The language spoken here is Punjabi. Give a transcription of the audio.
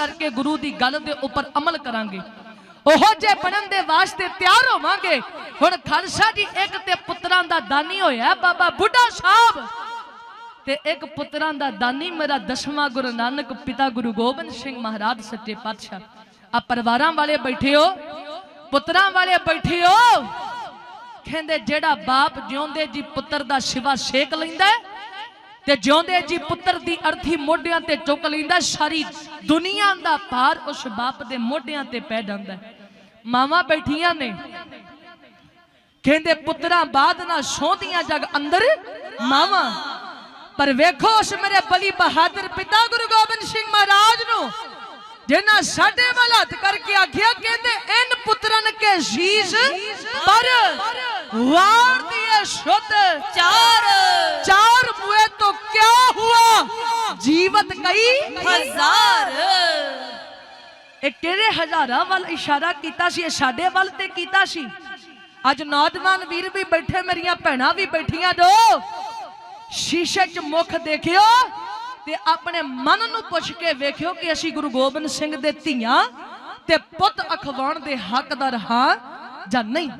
ਕਰਕੇ ਗੁਰੂ ਦੀ ਗੱਲ ਦੇ ਉੱਪਰ ਅਮਲ ਕਰਾਂਗੇ। ਉਹੋ ਜੇ ਬਣਨ ਦੇ ਵਾਸਤੇ ਤਿਆਰ ਹੋਵਾਂਗੇ। ਹੁਣ ਖਾਲਸਾ ਜੀ ਇੱਕ ਤੇ ਪੁੱਤਰਾਂ ਦਾ ਦਾਨੀ ਹੋਇਆ ਬਾਬਾ ਬੁੱਢਾ ਸਾਹਿਬ। ਤੇ ਇੱਕ ਪੁੱਤਰਾਂ ਦਾ ਦਾਨੀ ਮੇਰਾ ਦਸਵਾਂ ਗੁਰੂ ਨਾਨਕ ਪਿਤਾ ਗੁਰੂ ਗੋਬਿੰਦ ਸਿੰਘ ਮਹਾਰਾਜ ਸੱਚੇ ਪਾਤਸ਼ਾਹ। ਆ ਪਰਿਵਾਰਾਂ ਵਾਲੇ ਬੈਠੇ ਹੋ, ਪੁੱਤਰਾਂ ਵਾਲੇ ਬੈਠੇ ਹੋ। ਕਹਿੰਦੇ ਜਿਹੜਾ ਬਾਪ ਜਿਉਂਦੇ ਜੀ ਪੁੱਤਰ ਦਾ ਸਿਵਾ ਸ਼ੇਕ ਲੈਂਦਾ ਤੇ ਜਿਉਂਦੇ ਜੀ ਪੁੱਤਰ ਦੀ ਅਰਥੀ ਮੋਢਿਆਂ ਤੇ ਚੁੱਕ ਲੈਂਦਾ, ਸਾਰੀ ਦੁਨੀਆ ਦਾ ਭਾਰ ਉਸ ਬਾਪ ਦੇ ਮੋਢਿਆਂ ਤੇ ਪੈ ਜਾਂਦਾ ਹੈ। ਬੈਠੀਆਂ ਨੇ ਕਹਿੰਦੇ, ਪੁੱਤਰਾਂ ਬਾਦ ਨਾ ਸੋਹਦੀਆਂ ਜਗ ਅੰਦਰ ਮਾਵਾਂ ਪਰ ਵੇਖੋ ਉਸ ਮੇਰੇ ਬਲੀ ਬਹਾਦਰ ਪਿਤਾ ਗੁਰੂ ਗੋਬਿੰਦ ਸਿੰਘ ਮਹਾਰਾਜ ਨੂੰ ਜਿਨ੍ਹਾਂ ਸਾਡੇ ਵੱਲ ਹੱਥ ਕਰਕੇ ਆਖਿਆ, ਕਹਿੰਦੇ, ਇਨ ਪੁੱਤਰਨ ਕੇ ਸ਼ੀਸ਼ ਪਰ ਵਾਰ ਦੀਏ ਸ਼ੁੱਧ ਚਾਰ ਜੀਵਤ ਕਈ ਹਜ਼ਾਰ। ਇਹ ਕਿਹੜੇ ਹਜ਼ਾਰਾਂ ਵੱਲ ਇਸ਼ਾਰਾ ਕੀਤਾ ਸੀ ਇਹ ਸਾਡੇ ਵੱਲ ਤੇ ਕੀਤਾ ਸੀ। ਅੱਜ ਨੌਜਵਾਨ ਵੀਰ ਵੀ ਬੈਠੇ ਮੇਰੀਆਂ ਭੈਣਾਂ ਵੀ ਬੈਠੀਆਂ ਦੋ। ਸ਼ੀਸ਼ੇ 'ਚ ਮੁੱਖ ਦੇਖਿਓ ਤੇ ਆਪਣੇ ਮਨ ਨੂੰ ਪੁੱਛ ਕੇ ਵੇਖਿਓ ਕਿ ਅਸੀਂ ਗੁਰੂ ਗੋਬਿੰਦ ਸਿੰਘ ਦੇ ਧੀਆਂ ਤੇ ਪੁੱਤ ਅਖਵਾਉਣ ਦੇ ਹੱਕਦਾਰ ਹਾਂ ਜਾਂ ਨਹੀਂ।